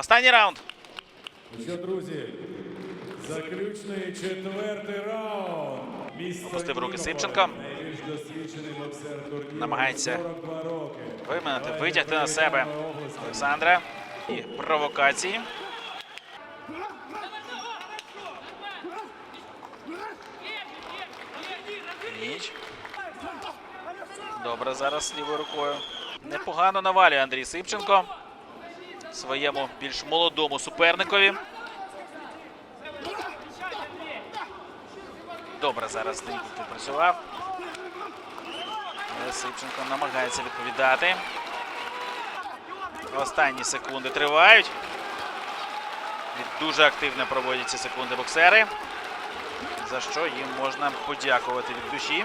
Останній раунд. Що, друзі, заключний четвертий раунд. Опустив руки Сипченко. Намагається 42 роки. Виминути, витягти на себе. Олександра. І провокації. Ніч. Добре зараз лівою рукою. Непогано навалює Андрій Сипченко своєму більш молодому суперникові. Добре зараз Денис працював. Сипченко намагається відповідати. Останні секунди тривають. І дуже активно проводять ці секунди боксери. За що їм можна подякувати від душі.